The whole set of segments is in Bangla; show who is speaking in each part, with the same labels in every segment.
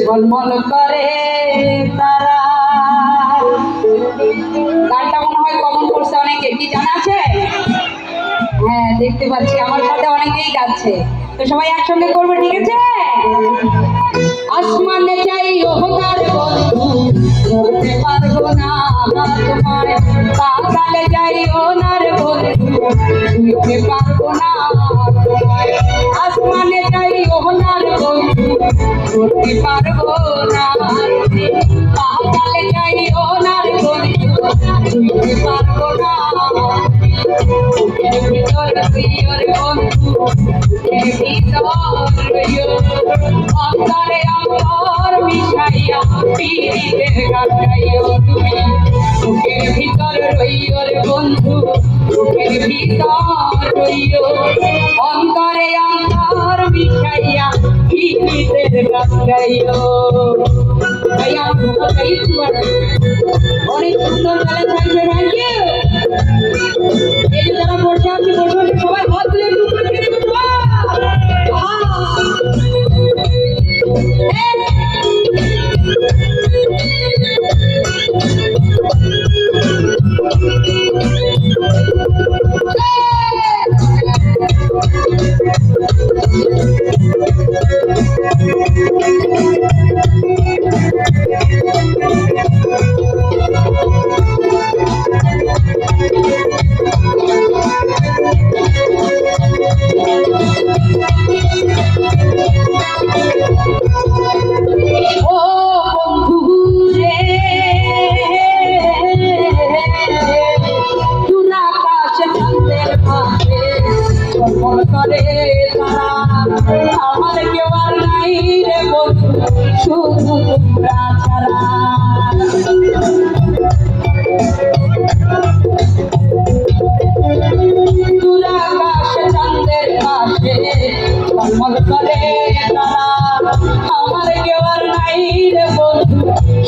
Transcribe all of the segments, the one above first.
Speaker 1: ঝলমল করে তারা। গানটা মনে হয় কমন করছে অনেকে, কি জানা আছে? হ্যাঁ দেখতে পাচ্ছি, আমার সাথে অনেকেই গাচ্ছে। তো সবাই একসঙ্গে করব, ঠিক আছে? আসমানে চাই ওহকার বন্ধু ধরতে পারব না তোমায়। পাতালে যাই ওনার বন্ধু ধরতে পারব না আসমানে যাই ওনার বন্ধু, ধরতে পারব না পাতালে যাই ওনার বন্ধু, ধরতে পারব না ভিতর প্রিয়র বন্ধু অন্তরে অন্তর মিশাইয়া পিড়িতে ভিতর রইও বন্ধু। ভিতর রইও অন্তরে অন্তর মিশাইয়া পিড়িতে গাইও। ভাই আমার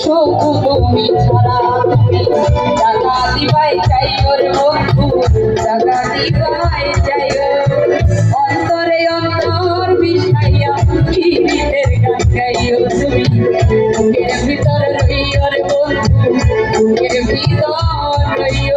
Speaker 1: শুধু তুমি ছাড়া তুমি জাগা দিবাই চাই ওর বন্ধু, জাগা দিবাই চাই অন্তরে অন্তর মিশাইয়া গীতের গান গাইও তুমি। বুকের ভিতর রইও রে বন্ধু বুকের ভিতর রইও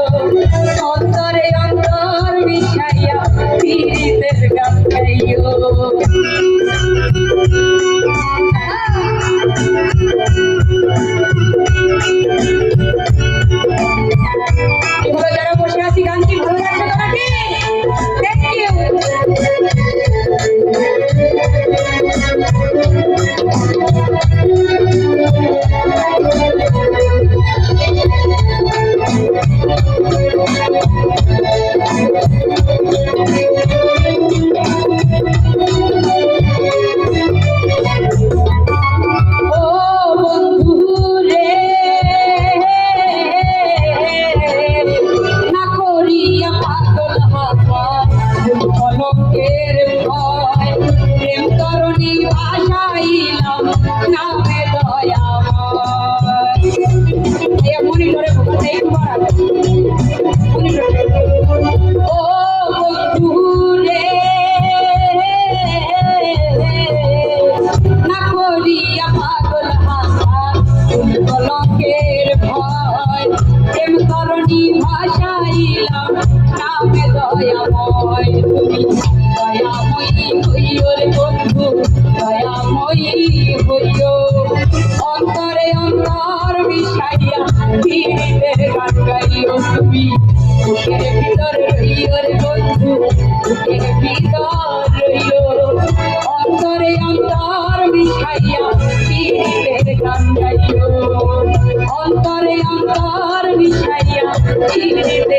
Speaker 1: হরি হইল অন্তরে অন্তর মিশাইয়া ভিড়িতে গান গাইও। তুমি বুকের ভিতর রইল রে বন্ধু বুকের ভিতর রইল অন্তরে অন্তর মিশাইয়া ভিড়িতে অন্তরে অন্তর মিশাইয়া ভিড়িতে